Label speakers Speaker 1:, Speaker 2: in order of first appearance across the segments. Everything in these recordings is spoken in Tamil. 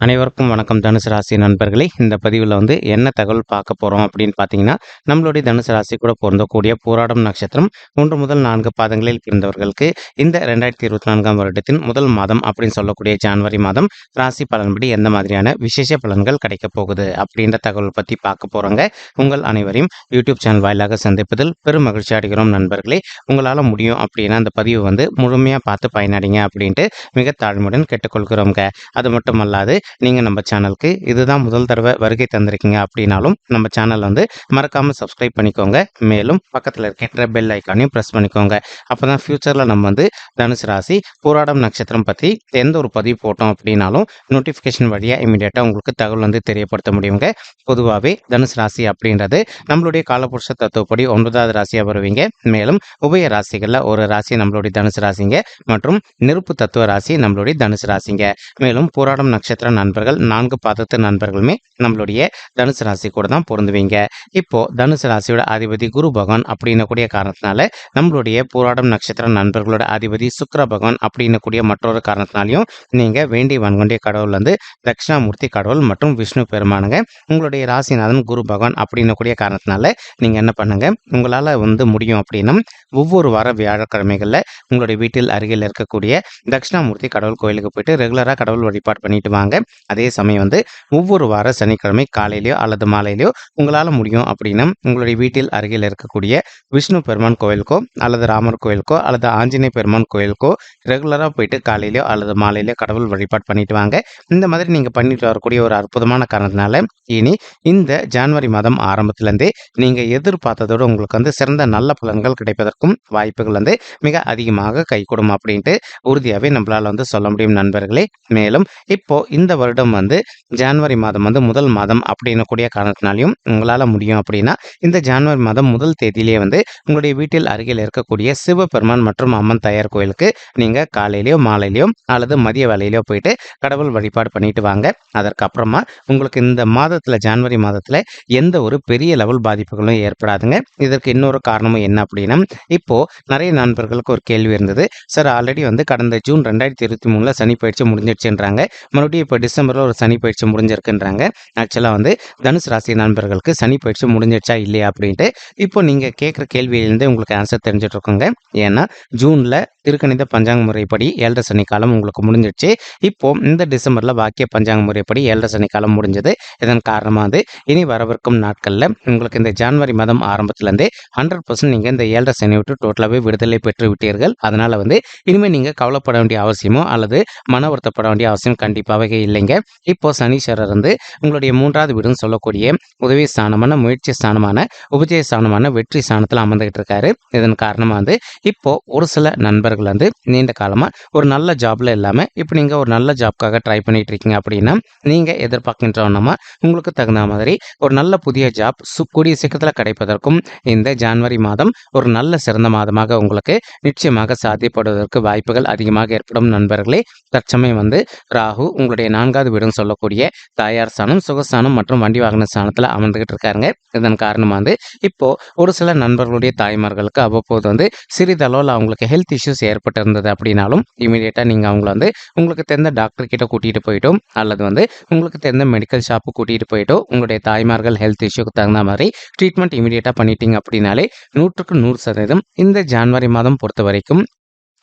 Speaker 1: அனைவருக்கும் வணக்கம். தனுசு ராசி நண்பர்களே இந்த பதிவில் வந்து என்ன தகவல் பார்க்க போகிறோம் அப்படின்னு பார்த்தீங்கன்னா நம்மளுடைய தனுசு ராசி கூட பொருந்தக்கூடிய போராடம் நட்சத்திரம் ஒன்று முதல் நான்கு பாதங்களில் பிறந்தவர்களுக்கு இந்த ரெண்டாயிரத்தி இருபத்தி நான்காம் வருடத்தின் முதல் மாதம் அப்படின்னு சொல்லக்கூடிய ஜனவரி மாதம் ராசி பலன்படி எந்த மாதிரியான விசேஷ பலன்கள் கிடைக்கப் போகுது அப்படின்ற தகவல் பற்றி பார்க்க போகிறோங்க உங்கள் அனைவரையும் யூடியூப் சேனல் வாயிலாக சந்திப்பதில் பெரும் மகிழ்ச்சி அடைகிறோம் நண்பர்களே. உங்களால் முடியும் அப்படின்னா அந்த பதிவு வந்து முழுமையாக பார்த்து பயனடைங்க அப்படின்ட்டு மிக தாழ்மையுடன் கேட்டுக்கொள்கிறோங்க அது மட்டும் அல்லாது நீங்கள் நம்ம சேனலுக்கு இதுதான் முதல் தடவை வருகை தந்திருக்கீங்க அப்படின்னாலும் நம்ம சேனல் வந்து மறக்காமல் சப்ஸ்கிரைப் பண்ணிக்கோங்க. மேலும் பக்கத்தில் இருக்கின்ற பெல் ஐக்கானையும் ப்ரெஸ் பண்ணிக்கோங்க. அப்போ தான் ஃப்யூச்சரில் நம்ம வந்து தனுசு ராசி போராடம் நட்சத்திரம் பற்றி எந்த ஒரு பதிவு போட்டோம் அப்படின்னாலும் நோட்டிஃபிகேஷன் வழியாக இமீடியட்டாக உங்களுக்கு தகவல் வந்து தெரியப்படுத்த முடியுங்க. பொதுவாகவே தனுசு ராசி அப்படின்றது நம்மளுடைய காலபுருஷ தத்துவப்படி ஒன்பதாவது ராசியாக வருவீங்க. மேலும் உபய ராசிகளில் ஒரு ராசி நம்மளுடைய தனுசு ராசிங்க மற்றும் நெருப்பு தத்துவ ராசி நம்மளுடைய தனுசு ராசிங்க. மேலும் போராடம் நட்சத்திரம் நண்பர்கள் நான்கு பாதத்து நண்பர்களுமே நம்மளுடைய தனுசு ராசி கூட தான் பொருந்துவீங்க. இப்போ தனுசு ராசியோட அதிபதி குரு பகவான் அப்படின்னு கூடிய காரணத்தினால நம்மளுடைய போராடம் நட்சத்திர நண்பர்களோட அதிபதி சுக்கர பகவான் அப்படின்னு கூடிய மற்றொரு காரணத்தினாலையும் நீங்க வேண்டி வன்கொண்டிய கடவுள் வந்து தட்சிணாமூர்த்தி கடவுள் மற்றும் விஷ்ணு பெருமானுங்க. உங்களுடைய ராசிநாதன் குரு பகவான் அப்படின்னு கூடிய காரணத்தினால நீங்க என்ன பண்ணுங்க? உங்களால வந்து முடியும் அப்படின்னா ஒவ்வொரு வார வியாழக்கிழமைகளில் உங்களுடைய வீட்டில் அருகில் இருக்கக்கூடிய தட்சிணாமூர்த்தி கடவுள் கோயிலுக்கு போயிட்டு ரெகுலராக கடவுள் வழிபாடு பண்ணிட்டு வாங்க. அதே சமயம் வந்து ஒவ்வொரு வார சனிக்கிழமை காலையிலையோ அல்லது மாலையிலையோ உங்களால் முடியும் அப்படின்னா உங்களுடைய வீட்டில் அருகில் இருக்கக்கூடிய விஷ்ணு பெருமான் கோயிலுக்கோ அல்லது ராமர் கோயிலுக்கோ அல்லது ஆஞ்சநேய பெருமான் கோயிலுக்கோ ரெகுலராக போயிட்டு காலையிலையோ அல்லது மாலையிலையோ கடவுள் வழிபாடு பண்ணிட்டு வாங்க. இந்த மாதிரி நீங்கள் பண்ணிட்டு வரக்கூடிய ஒரு அற்புதமான காரணத்தினால இனி இந்த ஜான்வரி மாதம் ஆரம்பத்திலேருந்தே நீங்கள் எதிர்பார்த்ததோடு உங்களுக்கு வந்து சிறந்த நல்ல பலன்கள் கிடைப்பதற்கும் வாய்ப்புகள் வந்து மிக அதிகமாக கைகூடும் அப்படின்ட்டு உறுதியாகவே நம்மளால் வந்து சொல்ல முடியும் நண்பர்களே. மேலும் இப்போ இந்த வருடம் வந்து ஜான்வரி மாதம் வந்து முதல் மாதம் அப்படின்னு கூடிய காரணத்தினாலையும் உங்களால் முடியும் அப்படின்னா இந்த ஜான்வரி மாதம் முதல் தேதியிலேயே வந்து உங்களுடைய வீட்டில் அருகில் இருக்கக்கூடிய சிவபெருமான் மற்றும் அம்மன் தயார் கோயிலுக்கு நீங்கள் காலையிலையோ மாலையிலையோ அல்லது மதிய வேலையிலையோ போயிட்டு கடவுள் வழிபாடு பண்ணிட்டு வாங்க. அதற்கப்புறமா உங்களுக்கு இந்த மாதத்தில் ஜான்வரி மாதத்தில் எந்த ஒரு பெரிய லெவல் பாதிப்புகளும் ஏற்படாதுங்க. இதற்கு இன்னொரு காரணமும் என்ன அப்படின்னா இப்போ நிறைய நண்பர்களுக்கு ஒரு கேள்வி இருந்தது. சார் ஆல்ரெடி வந்து கடந்த ஜூன் ரெண்டாயிரத்தி இருபத்தி மூணில் சனி பயிற்சி முடிஞ்சிடுச்சுன்றாங்க. மறுபடியும் இப்போ டிசம்பரில் ஒரு சனி பயிற்சி முடிஞ்சிருக்குன்றாங்க. ஆக்சுவலாக வந்து தனுசு ராசி நண்பர்களுக்கு சனி பயிற்சி முடிஞ்சிடுச்சா இல்லையா அப்படின்ட்டு இப்போ நீங்கள் கேட்குற கேள்வியிலேருந்து உங்களுக்கு ஆன்சர் தெரிஞ்சுட்டு இருக்கோங்க ஏன்னா ஜூனில் திருக்கணித பஞ்சாங்க முறைப்படி ஏழரை சனி காலம் உங்களுக்கு முடிஞ்சிடுச்சு இப்போ இந்த டிசம்பரில் வாக்கிய பஞ்சாங்க முறைப்படி ஏழரை சனி காலம் முடிஞ்சது. இதன் காரணமாக வந்து இனி வரவிருக்கும் நாட்களில் உங்களுக்கு இந்த ஜான்வரி மாதம் ஆரம்பத்துலேருந்தே ஹண்ட்ரட் பர்சன்ட் நீங்கள் இந்த ஏழரை சனி விட்டு டோட்டலாகவே விடுதலை பெற்று விட்டீர்கள். அதனால் வந்து இனிமேல் நீங்கள் கவலைப்பட வேண்டிய அவசியமோ அல்லது மன வருத்தப்பட வேண்டிய அவசியம் கண்டிப்பாகவே இல்லைங்க. இப்போ சனீஸ்வரர் வந்து உங்களுடைய மூன்றாவது வீடுன்னு சொல்லக்கூடிய உதவி ஸ்தானமான முயற்சி ஸ்தானமான உபஜய ஸ்தானமான வெற்றி ஸ்தானத்தில் அமர்ந்துகிட்டு இருக்காரு. இதன் காரணமாக வந்து இப்போ ஒரு சில நண்பர்கள் வந்து நீண்ட காலமாக ஒரு நல்ல ஜாப்ல இல்லாமல் இப்போ நீங்கள் ஒரு நல்ல ஜாப்க்காக ட்ரை பண்ணிட்டு இருக்கீங்க அப்படின்னா நீங்கள் எதிர்பார்க்கின்றவனமா உங்களுக்கு தகுந்த மாதிரி ஒரு நல்ல புதிய ஜாப் சு கூடிய சீக்கிரத்தில் கிடைப்பதற்கும் இந்த ஜனவரி மாதம் ஒரு நல்ல சிறந்த மாதமாக உங்களுக்கு நிச்சயமாக சாத்தியப்படுவதற்கு வாய்ப்புகள் அதிகமாக ஏற்படும் நண்பர்களே. தற்சமயம் வந்து ராகு உங்களுடைய நான்காவது வீடுன்னு சொல்லக்கூடிய தாயார் ஸ்தானம் சுகஸ்தானம் மற்றும் வண்டி வாகன ஸ்தானத்தில் அமர்ந்துகிட்டு இருக்காருங்க. இதன் காரணமாக வந்து இப்போ ஒரு சில நண்பர்களுடைய தாய்மார்களுக்கு அவ்வப்போது வந்து சிறிதளவில் அவங்களுக்கு ஹெல்த் இஷ்யூஸ் ஏற்பட்டு இருந்தது அப்படின்னாலும் இமீடியட்டாக நீங்கள் அவங்கள வந்து உங்களுக்கு தெரிந்த டாக்டர் கிட்ட கூட்டிகிட்டு போயிட்டோம் அல்லது வந்து உங்களுக்கு தெரிந்த மெடிக்கல் ஷாப்பு கூட்டிகிட்டு போயிட்டோ உங்களுடைய தாய்மார்கள் ஹெல்த் இஷ்யூக்கு தகுந்த மாதிரி ட்ரீட்மெண்ட் இமீடியட்டாக பண்ணிட்டீங்க அப்படின்னாலே நூற்றுக்கு நூறு சதவீதம் இந்த ஜான்வரி மாதம் பொறுத்த வரைக்கும்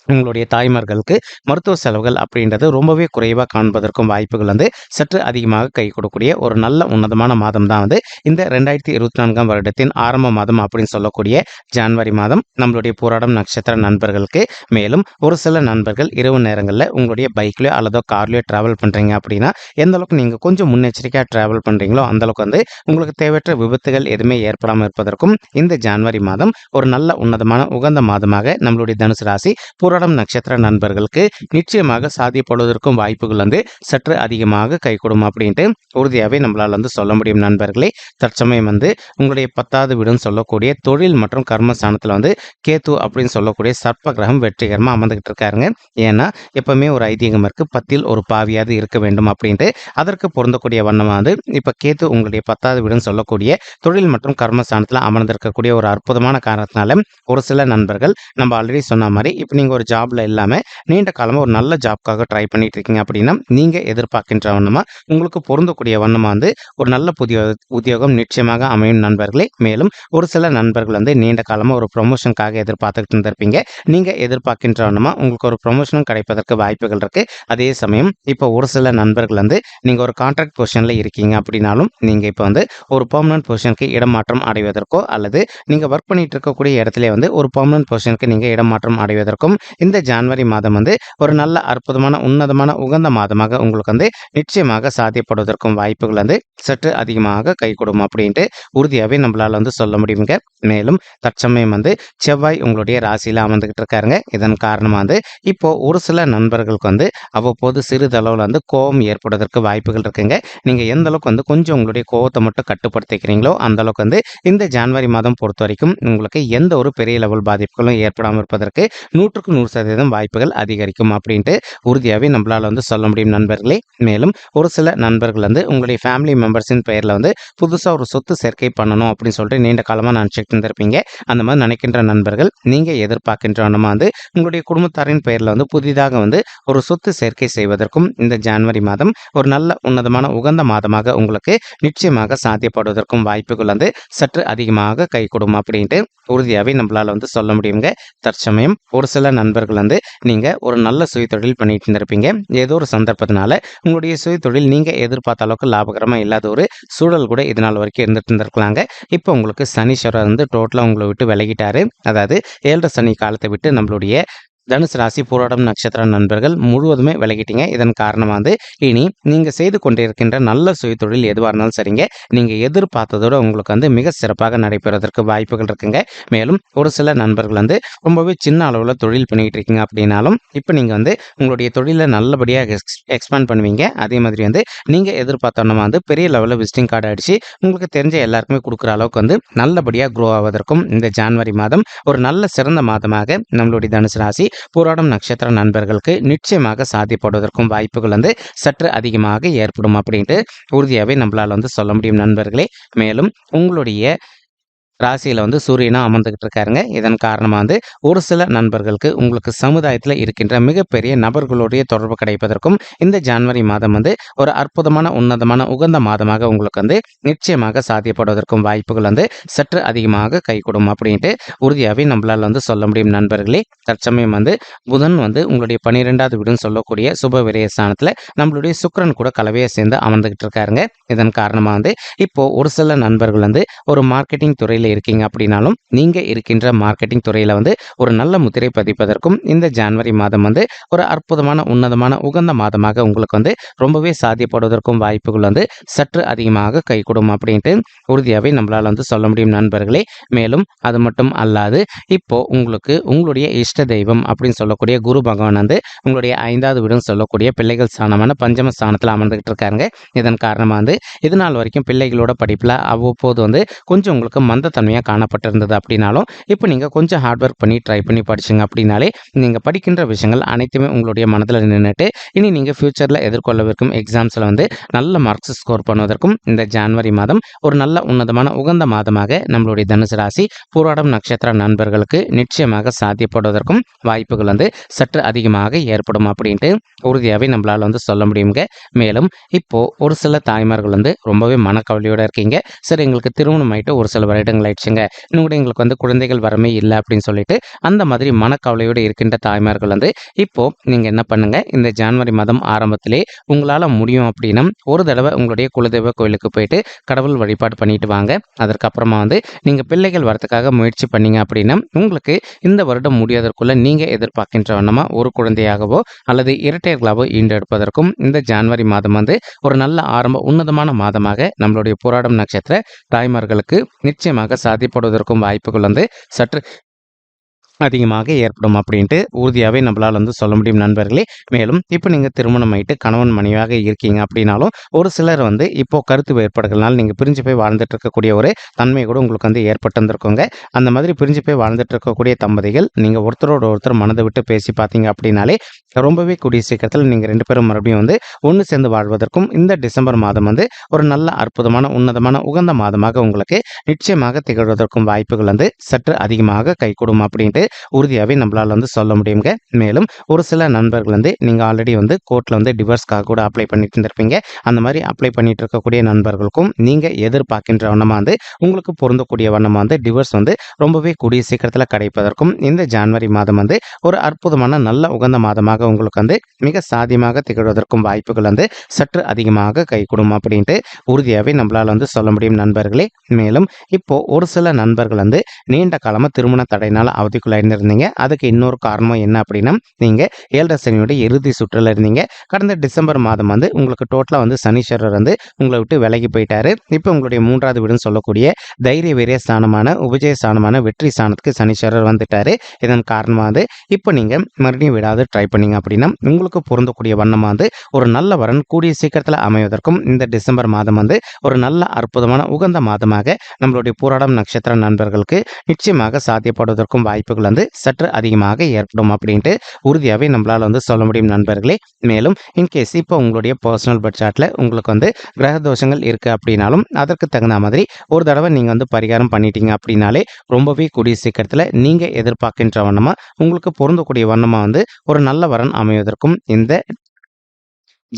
Speaker 1: உங்களுடைய தாய்மார்களுக்கு மருத்துவ செலவுகள் அப்படின்றது ரொம்பவே குறைவாக காண்பதற்கும் வாய்ப்புகள் வந்து சற்று அதிகமாக கை கொடுக்கக்கூடிய ஒரு நல்ல உன்னதமான மாதம் தான் வந்து இந்த ரெண்டாயிரத்தி இருபத்தி நான்காம் வருடத்தின் ஆரம்ப மாதம் அப்படின்னு சொல்லக்கூடிய ஜான்வரி மாதம் நம்மளுடைய போராடம் நட்சத்திர நண்பர்களுக்கு. மேலும் ஒரு சில நண்பர்கள் இரவு நேரங்களில் உங்களுடைய பைக்லையோ அல்லதோ கார்லையோ ட்ராவல் பண்ணுறீங்க அப்படின்னா எந்த அளவுக்கு நீங்கள் கொஞ்சம் முன்னெச்சரிக்கையாக ட்ராவல் பண்ணுறீங்களோ அந்த அளவுக்கு வந்து உங்களுக்கு தேவையற்ற விபத்துகள் எதுவுமே ஏற்படாமல் இருப்பதற்கும் இந்த ஜான்வரி மாதம் ஒரு நல்ல உன்னதமான உகந்த மாதமாக நம்மளுடைய தனுசு ராசி புரடம் நட்சத்திர நண்பர்களுக்கு நிச்சயமாக சாதிப்படுவதற்கும் வாய்ப்புகள் வந்து சற்று அதிகமாக கைகூடும் அப்படின்ட்டு உறுதியாகவே நம்மளால் வந்து சொல்ல முடியும் நண்பர்களே. தற்சமயம் வந்து உங்களுடைய பத்தாவது வீடுன்னு சொல்லக்கூடிய தொழில் மற்றும் கர்மஸ்தானத்தில் வந்து கேத்து அப்படின்னு சொல்லக்கூடிய சர்ப்ப கிரகம் வெற்றிகரமாக அமர்ந்துகிட்டு இருக்காருங்க. ஏன்னா எப்பவுமே ஒரு ஐதீகம் இருக்கு. பத்தில் ஒரு பாவியாவது இருக்க வேண்டும் அப்படின்ட்டு அதற்கு பொருந்தக்கூடிய வண்ணமாக வந்து இப்போ கேத்து உங்களுடைய பத்தாவது வீடுன்னு சொல்லக்கூடிய தொழில் மற்றும் கர்மஸ்தானத்தில் அமர்ந்திருக்கக்கூடிய ஒரு அற்புதமான காரணத்தினால ஒரு சில நண்பர்கள் நம்ம ஆல்ரெடி சொன்ன மாதிரி இப்போ நீங்கள் ஒரு ஜாப்ல இல்லாமல் நீண்ட காலமாக ஒரு நல்ல ஜாப்க்காக ட்ரை பண்ணிட்டு இருக்கீங்க அப்படின்னா நீங்க எதிர்பார்க்கின்ற வண்ணமா உங்களுக்கு பொருந்தக்கூடிய வண்ணமா வந்து ஒரு நல்ல புதிய உத்தியோகம் நிச்சயமாக அமையும் நண்பர்களே. மேலும் ஒரு சில நண்பர்கள் வந்து நீண்ட காலமாக ஒரு ப்ரொமோஷனுக்காக எதிர்பார்த்துக்கிட்டு இருந்திருப்பீங்க. நீங்க எதிர்பார்க்கின்ற வண்ணமா உங்களுக்கு ஒரு ப்ரொமோஷனும் கிடைப்பதற்கு வாய்ப்புகள் இருக்கு. அதே சமயம் இப்போ ஒரு சில நண்பர்கள் வந்து நீங்க ஒரு கான்ட்ராக்ட் பொசிஷன்ல இருக்கீங்க அப்படின்னாலும் நீங்க இப்போ வந்து ஒரு பெர்மனன்ட் பொசிஷனுக்கு இடமாற்றம் அடைவதற்கோ அல்லது நீங்க ஒர்க் பண்ணிட்டு இருக்கக்கூடிய இடத்துல வந்து ஒரு பெர்மனன்ட் பொசிஷனுக்கு நீங்க இடமாற்றம் அடைவதற்கும் இந்த ஜான்வரி மாதம் வந்து ஒரு நல்ல அற்புதமான உன்னதமான உகந்த மாதமாக உங்களுக்கு வந்து நிச்சயமாக சாத்தியப்படுவதற்கும் வாய்ப்புகள் வந்து சற்று அதிகமாக கை கொடுக்கும் அப்படின்ட்டு உறுதியாகவே நம்மளால் வந்து சொல்ல முடியுங்க. மேலும் தற்சமயம் வந்து செவ்வாய் உங்களுடைய ராசியில் அமர்ந்துகிட்டு இருக்காருங்க. இதன் காரணமாக வந்து இப்போ ஒரு சில நண்பர்களுக்கு வந்து அவ்வப்போது சிறிதளவில் வந்து கோபம் ஏற்படுவதற்கு வாய்ப்புகள் இருக்குங்க. நீங்கள் எந்த அளவுக்கு வந்து கொஞ்சம் உங்களுடைய கோபத்தை மட்டும் கட்டுப்படுத்திக்கிறீங்களோ அந்த அளவுக்கு வந்து இந்த ஜான்வரி மாதம் பொறுத்த வரைக்கும் உங்களுக்கு எந்த ஒரு பெரிய லெவல் பாதிப்புகளும் ஏற்படாமல் இருப்பதற்கு நூற்றுக்கு நூறு சதவீதம் வாய்ப்புகள் அதிகரிக்கும் அப்படின்ட்டு உறுதியாகவே நம்மளால் வந்து சொல்ல முடியும் நண்பர்களே. மேலும் ஒரு சில நண்பர்கள் வந்து உங்களுடைய ஃபேமிலி மெம்பர்ஸின் பெயரில் வந்து புதுசாக ஒரு சொத்து சேர்க்கை பண்ணணும் அப்படின்னு சொல்லிட்டு நீண்ட காலமாக நினச்சிட்டு இருந்திருப்பீங்க அந்த மாதிரி நினைக்கின்ற நண்பர்கள் நீங்கள் எதிர்பார்க்கின்ற வண்ணமா வந்து உங்களுடைய குடும்பத்தாரின் பெயரில் வந்து புதிதாக வந்து ஒரு சொத்து சேர்க்கை செய்வதற்கும் இந்த ஜான்வரி மாதம் ஒரு நல்ல உன்னதமான உகந்த மாதமாக உங்களுக்கு நிச்சயமாக சாத்தியப்படுவதற்கும் வாய்ப்புகள் வந்து சற்று அதிகமாக கை கொடுக்கும் அப்படின்ட்டு உறுதியாகவே நம்மளால் வந்து சொல்ல முடியுங்க. தற்சமயம் ஒரு சில நண்பர்கள் நண்பர்கள் வந்து நீங்கள் ஒரு நல்ல சுயத்தொழில் பண்ணிட்டு இருந்திருப்பீங்க. ஏதோ ஒரு சந்தர்ப்பத்தினால உங்களுடைய சுயத்தொழில் நீங்கள் எதிர்பார்த்த அளவுக்கு லாபகரமாக இல்லாத ஒரு சூழல் கூட இது நாள் வரைக்கும் இருந்துட்டு இருந்திருக்கலாங்க. இப்போ உங்களுக்கு சனீஸ்வரர் வந்து டோட்டலாக உங்களை விட்டு விலகிட்டாரு. அதாவது ஏழரை சனி காலத்தை விட்டு நம்மளுடைய தனுசு ராசி போராடும் நட்சத்திர நண்பர்கள் முழுவதுமே விலகிட்டீங்க. இதன் காரணமாக வந்து இனி நீங்கள் செய்து கொண்டிருக்கின்ற நல்ல சுயத்தொழில் எதுவாக இருந்தாலும் சரிங்க. நீங்கள் எதிர்பார்த்ததோட உங்களுக்கு வந்து மிக சிறப்பாக நடைபெறுவதற்கு வாய்ப்புகள் இருக்குங்க. மேலும் ஒரு சில நண்பர்கள் வந்து ரொம்பவே சின்ன அளவில் தொழில் பண்ணிக்கிட்டு இருக்கீங்க அப்படின்னாலும் இப்போ நீங்கள் வந்து உங்களுடைய தொழிலை நல்லபடியாக எக்ஸ் எக்ஸ்பேண்ட் பண்ணுவீங்க. அதே மாதிரி வந்து நீங்கள் எதிர்பார்த்தோன்னா வந்து பெரிய லெவலில் விசிட்டிங் கார்டு அடித்து உங்களுக்கு தெரிஞ்ச எல்லாருக்குமே கொடுக்குற அளவுக்கு வந்து நல்லபடியாக க்ரோ ஆவதற்கும் இந்த ஜான்வரி மாதம் ஒரு நல்ல சிறந்த மாதமாக நம்மளுடைய தனுசு ராசி போராடும் நட்சத்திர நண்பர்களுக்கு நிச்சயமாக சாதிப்படுவதற்கும் வாய்ப்புகள் வந்து சற்று அதிகமாக ஏற்படும் அப்படின்ட்டு உறுதியாகவே நம்மளால் வந்து சொல்ல முடியும் நண்பர்களே. மேலும் உங்களுடைய ராசியில் வந்து சூரியனாக அமர்ந்துக்கிட்டு இருக்காருங்க இதன் காரணமாக வந்து ஒரு சில நண்பர்களுக்கு உங்களுக்கு சமுதாயத்தில் இருக்கின்ற மிகப்பெரிய நபர்களுடைய தொடர்பு கிடைப்பதற்கும் இந்த ஜான்வரி மாதம் வந்து ஒரு அற்புதமான உன்னதமான உகந்த மாதமாக உங்களுக்கு வந்து நிச்சயமாக சாத்தியப்படுவதற்கும் வாய்ப்புகள் வந்து சற்று அதிகமாக கைகூடும் அப்படின்ட்டு உறுதியாகவே நம்மளால் வந்து சொல்ல முடியும் நண்பர்களே. தற்சமயம் வந்து புதன் வந்து உங்களுடைய பன்னிரெண்டாவது வீடுன்னு சொல்லக்கூடிய சுப விரய ஸ்தானத்தில் நம்மளுடைய சுக்கரன் கூட கலவையை சேர்ந்து அமர்ந்துக்கிட்டு இருக்காருங்க இதன் காரணமாக வந்து இப்போ ஒரு சில நண்பர்கள் வந்து ஒரு மார்க்கெட்டிங் துறையில் துறையில் இருக்கீங்க அப்படின்னாலும் நீங்கள் இருக்கின்ற மார்க்கெட்டிங் துறையில் வந்து ஒரு நல்ல முத்திரை பதிப்பதற்கும் இந்த ஜான்வரி மாதம் வந்து ஒரு அற்புதமான உன்னதமான உகந்த மாதமாக உங்களுக்கு வந்து ரொம்பவே சாத்தியப்படுவதற்கும் வாய்ப்புகள் வந்து சற்று அதிகமாக கைகூடும் அப்படின்ட்டு உறுதியாகவே நம்மளால் வந்து சொல்ல முடியும் நண்பர்களே. மேலும் அது மட்டும் அல்லாது இப்போ உங்களுக்கு உங்களுடைய இஷ்ட தெய்வம் அப்படின்னு சொல்லக்கூடிய குரு பகவான் வந்து உங்களுடைய ஐந்தாவது வீடுன்னு சொல்லக்கூடிய பிள்ளைகள் ஸ்தானமான பஞ்சம ஸ்தானத்தில் அமர்ந்துகிட்டு இருக்காங்க இதன் காரணமாக வந்து இது நாள் வரைக்கும் பிள்ளைகளோட படிப்பில் அவ்வப்போது வந்து கொஞ்சம் உங்களுக்கு மந்த தன்மையாக காணப்பட்டிருந்தது அப்படின்னாலும் இப்போ நீங்கள் கொஞ்சம் ஹார்ட் ஒர்க் பண்ணி ட்ரை பண்ணி படிச்சுங்க அப்படின்னாலே நீங்கள் படிக்கின்ற விஷயங்கள் அனைத்துமே உங்களுடைய மனதில் நின்றுட்டு இனி நீங்கள் ஃப்யூச்சரில் எதிர்கொள்ளவிருக்கும் எக்ஸாம்ஸில் வந்து நல்ல மார்க்ஸ் ஸ்கோர் பண்ணுவதற்கும் இந்த ஜான்வரி மாதம் ஒரு நல்ல உன்னதமான உகந்த மாதமாக நம்மளுடைய தனுசு ராசி பூராடம் நட்சத்திர நண்பர்களுக்கு நிச்சயமாக சாத்தியப்படுவதற்கும் வாய்ப்புகள் வந்து சற்று அதிகமாக ஏற்படும் அப்படின்ட்டு உறுதியாகவே நம்மளால் வந்து சொல்ல முடியுங்க. மேலும் இப்போது ஒரு சில தாய்மார்கள் வந்து ரொம்பவே மனக்கவலையோடு இருக்கீங்க. சரி எங்களுக்கு திருமணம் ஆயிட்டு ஒரு சில வருடங்கள் ஆயிடுச்சுங்க இன்னும் கூட எங்களுக்கு வந்து குழந்தைகள் வரமே இல்லை அப்படின்னு சொல்லிட்டு அந்த மாதிரி மனக்கவலையோடு இருக்கின்ற தாய்மார்கள் வந்து இப்போ நீங்கள் என்ன பண்ணுங்க இந்த ஜான்வரி மாதம் ஆரம்பத்திலே உங்களால் முடியும் அப்படின்னா ஒரு தடவை உங்களுடைய குலதெய்வ கோயிலுக்கு போயிட்டு கடவுள் வழிபாடு பண்ணிட்டு வாங்க. அதற்கப்புறமா வந்து நீங்கள் பிள்ளைகள் வரதுக்காக முயற்சி பண்ணீங்க அப்படின்னா உங்களுக்கு இந்த வருடம் முடியாதற்குள்ள நீங்கள் எதிர்பார்க்கின்ற வண்ணமாக ஒரு குழந்தையாகவோ அல்லது இரட்டையர்களாகவோ ஈண்டெடுப்பதற்கும் இந்த ஜான்வரி மாதம் வந்து ஒரு நல்ல ஆரம்ப உன்னதமான மாதமாக நம்மளுடைய போராடும் நட்சத்திர தாய்மார்களுக்கு நிச்சயமாக சாத்தியப்படுவதற்கும் வாய்ப்புகள் வந்து சற்று அதிகமாக ஏற்படும் அப்படின்ட்டு உறுதியாகவே நம்மளால் வந்து சொல்ல முடியும் நண்பர்களே. மேலும் இப்போ நீங்கள் திருமணம் ஆயிட்டு கணவன் மனைவியாக இருக்கீங்க அப்படின்னாலும் ஒரு சிலர் வந்து இப்போ கருத்து வேறுபாடுகள்னால நீங்கள் பிரிஞ்சு போய் வாழ்ந்துட்டு இருக்கக்கூடிய ஒரு தன்மை கூட உங்களுக்கு வந்து ஏற்பட்டு இருந்திருக்கோங்க அந்த மாதிரி பிரிஞ்சு போய் வாழ்ந்துட்டு இருக்கக்கூடிய தம்பதிகள் நீங்கள் ஒருத்தரோட ஒருத்தர் மனதை விட்டு பேசி பார்த்தீங்க அப்படின்னாலே ரொம்பவே கூடிய சீக்கிரத்தில் நீங்கள் ரெண்டு பேரும் மறுபடியும் வந்து ஒன்று சேர்ந்து வாழ்வதற்கும் இந்த டிசம்பர் மாதம் வந்து ஒரு நல்ல அற்புதமான உன்னதமான உகந்த மாதமாக உங்களுக்கு நிச்சயமாக திகழ்வதற்கும் வாய்ப்புகள் வந்து சற்று அதிகமாக கைகூடும் அப்படின்ட்டு உறுதியாகவே நம்மளால் வந்து சொல்ல முடியுங்க மேலும் ஒரு சில நண்பர்கள் வந்து நீங்கள் ஆல்ரெடி வந்து கோர்ட்டில் வந்து டிவோர்ஸ்க்காக கூட அப்ளை பண்ணிட்டு இருந்திருப்பீங்க. அந்த மாதிரி அப்ளை பண்ணிட்டு இருக்கக்கூடிய நண்பர்களுக்கும் நீங்கள் எதிர்பார்க்கின்ற வண்ணமாக வந்து உங்களுக்கு பொருந்தக்கூடிய வண்ணமாக வந்து டிவோர்ஸ் வந்து ரொம்பவே கூடிய சீக்கிரத்தில் கிடைப்பதற்கும் இந்த ஜான்வரி மாதம் வந்து ஒரு அற்புதமான நல்ல உகந்த மாதமாக உங்களுக்கு வந்து மிக சாதியமாக திகழ்வதற்கும் வாய்ப்புகள் வந்து சற்று அதிகமாக கைகூடும் அப்படின்ட்டு உறுதியாகவே நம்மளால் வந்து சொல்ல முடியும் நண்பர்களே. மேலும் இப்போ ஒரு சில நண்பர்கள் வந்து நீண்ட காலமாக திருமண தடையினால் இருந்திருந்தீங்க அதுக்கு இன்னொரு காரணம் என்ன அப்படின்னா நீங்கள் ஏழரை சனியோட இறுதி சுற்றில் இருந்தீங்க. கடந்த டிசம்பர் மாதம் வந்து உங்களுக்கு டோட்டலாக வந்து சனீஸ்வரர் வந்து உங்களை விட்டு விலகி போயிட்டாரு. இப்போ உங்களுடைய மூன்றாவது வீடுன்னு சொல்லக்கூடிய தைரிய வீரிய ஸ்தானமான உபஜய ஸ்தானமான வெற்றி ஸ்தானத்துக்கு சனீஸ்வரர் வந்துட்டாரு. இதன் காரணமாக வந்து இப்போ நீங்கள் மறுபடியும் விடாது ட்ரை பண்ணீங்க அப்படின்னா உங்களுக்கு பொருந்தக்கூடிய வண்ணமாக வந்து ஒரு நல்ல வரன் கூடிய சீக்கிரத்தில் அமைவதற்கும் இந்த டிசம்பர் மாதம் வந்து ஒரு நல்ல அற்புதமான உகந்த மாதமாக நம்மளுடைய போராடம் நட்சத்திர நண்பர்களுக்கு நிச்சயமாக சாத்தியப்படுவதற்கும் வாய்ப்புகள் வந்து சற்று அதிகமாக ஏற்படும் அப்படின்ட்டு உறுதியாகவே நம்மளால் வந்து சொல்ல முடியும் நண்பர்களே. மேலும் இன்கேஸ் இப்போ உங்களுடைய பர்சனல் பட்ஜெட்டில் உங்களுக்கு வந்து கிரக தோஷங்கள் இருக்குது அப்படின்னாலும் அதற்கு தகுந்த மாதிரி ஒரு தடவை நீங்கள் வந்து பரிகாரம் பண்ணிட்டீங்க அப்படின்னாலே ரொம்பவே கூடிய சீக்கிரத்தில் நீங்கள் எதிர்பார்க்கின்ற வண்ணமாக உங்களுக்கு பொருந்தக்கூடிய வண்ணமாக வந்து ஒரு நல்ல வரன் அமைவதற்கும் இந்த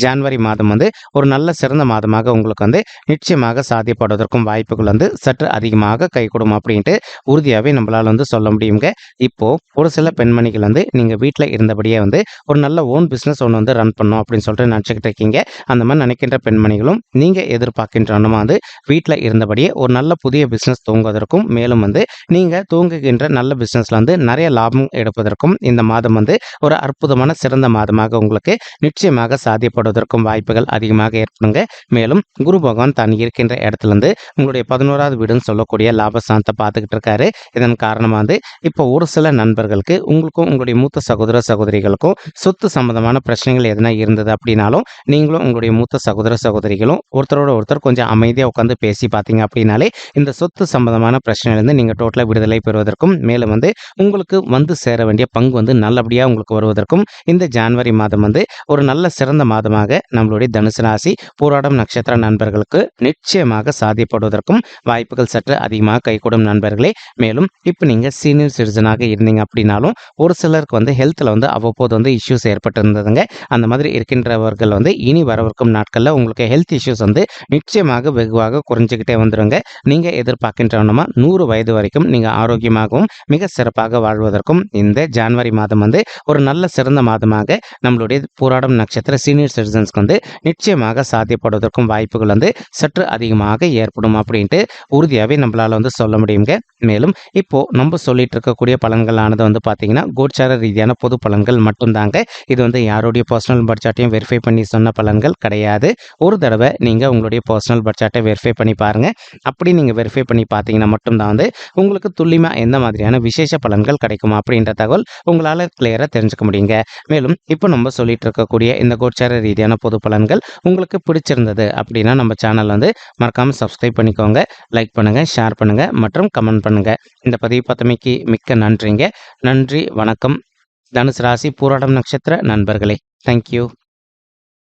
Speaker 1: ஜான்வரி மாதம் வந்து ஒரு நல்ல சிறந்த மாதமாக உங்களுக்கு வந்து நிச்சயமாக சாத்தியப்படுவதற்கும் வாய்ப்புகள் வந்து சற்று அதிகமாக கைகூடும் அப்படின்ட்டு உறுதியாகவே நம்மளால் வந்து சொல்ல முடியுங்க. இப்போது ஒரு சில பெண்மணிகள் வந்து நீங்கள் வீட்டில் இருந்தபடியே வந்து ஒரு நல்ல ஓன் பிஸ்னஸ் ஒன்று வந்து ரன் பண்ணும் அப்படின்னு சொல்லிட்டு நினச்சிக்கிட்டு இருக்கீங்க. அந்த மாதிரி நினைக்கின்ற பெண்மணிகளும் நீங்கள் எதிர்பார்க்கின்ற வந்து வீட்டில் இருந்தபடியே ஒரு நல்ல புதிய பிஸ்னஸ் தூங்குவதற்கும் மேலும் வந்து நீங்கள் தூங்குகின்ற நல்ல பிஸ்னஸில் வந்து நிறைய லாபம் எடுப்பதற்கும் இந்த மாதம் வந்து ஒரு அற்புதமான சிறந்த மாதமாக உங்களுக்கு நிச்சயமாக சாத்தியப்படும் ஏற்படுவதற்கும் வாய்ப்புகள் அதிகமாக ஏற்படுங்க. மேலும் குரு பகவான் தான் இருக்கின்ற இடத்துல இருந்து உங்களுடைய பதினோராவது வீடுன்னு சொல்லக்கூடிய லாபஸ்தானத்தை பார்த்துக்கிட்டு இருக்காரு. இதன் காரணமாக வந்து இப்போ ஒரு சில நண்பர்களுக்கு உங்களுக்கும் உங்களுடைய மூத்த சகோதர சகோதரிகளுக்கும் சொத்து சம்பந்தமான பிரச்சனைகள் எதனா இருந்தது அப்படின்னாலும் நீங்களும் உங்களுடைய மூத்த சகோதர சகோதரிகளும் ஒருத்தரோட ஒருத்தர் கொஞ்சம் அமைதியாக உட்காந்து பேசி பார்த்தீங்க அப்படின்னாலே இந்த சொத்து சம்பந்தமான பிரச்சனையிலேருந்து நீங்கள் டோட்டலாக விடுதலை பெறுவதற்கும் மேலும் வந்து உங்களுக்கு வந்து சேர வேண்டிய பங்கு வந்து நல்லபடியாக உங்களுக்கு வருவதற்கும் இந்த ஜான்வரி மாதம் வந்து ஒரு நல்ல சிறந்த மாதமாக நிச்சயமாக நம்மளுடைய தனுசு ராசி போராடும் நட்சத்திர நண்பர்களுக்கு நிச்சயமாக சாதிப்படுவதற்கும் வாய்ப்புகள் சற்று அதிகமாக கைகூடும் நண்பர்களே. மேலும் இப்போ நீங்கள் சீனியர் சிட்டிசனாக இருந்தீங்க அப்படின்னாலும் ஒரு சிலருக்கு வந்து ஹெல்த்தில் வந்து அவ்வப்போது வந்து இஷ்யூஸ் ஏற்பட்டு இருந்ததுங்க அந்த மாதிரி இருக்கின்றவர்கள் வந்து இனி வரவிருக்கும் நாட்களில் உங்களுக்கு ஹெல்த் இஷ்யூஸ் வந்து நிச்சயமாக வெகுவாக குறைஞ்சிக்கிட்டே வந்துடுங்க நீங்கள் எதிர்பார்க்கின்றவனமா நூறு வயது வரைக்கும் நீங்கள் ஆரோக்கியமாகவும் மிக சிறப்பாக வாழ்வதற்கும் இந்த ஜான்வரி மாதம் வந்து ஒரு நல்ல சிறந்த மாதமாக நம்மளுடைய போராடும் நட்சத்திர சீனியர் சிட்டிசன்ஸ்க்கு வந்து நிச்சயமாக சாத்தியப்படுவதற்கும் வாய்ப்புகள் வந்து சற்று அதிகமாக ஏற்படும் அப்படின்ட்டு உறுதியாகவே நம்மளால் வந்து சொல்ல முடியுங்க மேலும் இப்போ நம்ம சொல்லிட்டு இருக்கக்கூடிய பலன்களானது வந்து பார்த்தீங்கன்னா கோச்சார ரீதியான பொது பலன்கள் மட்டும்தாங்க. இது வந்து யாருடைய பர்சனல் பட்ஜெட்டையும் வெரிஃபை பண்ணி சொன்ன பலன்கள் கிடையாது. ஒரு தடவை நீங்கள் உங்களுடைய பர்சனல் பட்ஜெட்டை வெரிஃபை பண்ணி பாருங்கள் அப்படி நீங்கள் வெரிஃபை பண்ணி பார்த்தீங்கன்னா மட்டும்தான் வந்து உங்களுக்கு துல்லியமாக எந்த மாதிரியான விசேஷ பலன்கள் கிடைக்கும் அப்படின்ற தகவல் உங்களால் கிளியராக தெரிஞ்சுக்க முடியுங்க. மேலும் இப்போ நம்ம சொல்லிட்டு இருக்கக்கூடிய இந்த கோச்சார ரீதியான பொது பலன்கள் உங்களுக்கு பிடிச்சிருந்தது அப்படின்னா நம்ம சேனல் வந்து மறக்காமல் சப்ஸ்கிரைப் பண்ணிக்கோங்க லைக் பண்ணுங்கள் ஷேர் பண்ணுங்கள் மற்றும் கமெண்ட் பண்ணுங்கள் இந்த பதிவு பத்தமைக்கு மிக்க நன்றிங்க. நன்றி வணக்கம். தனுசு ராசி பூராடம் நட்சத்திர நண்பர்களே. தேங்க்யூ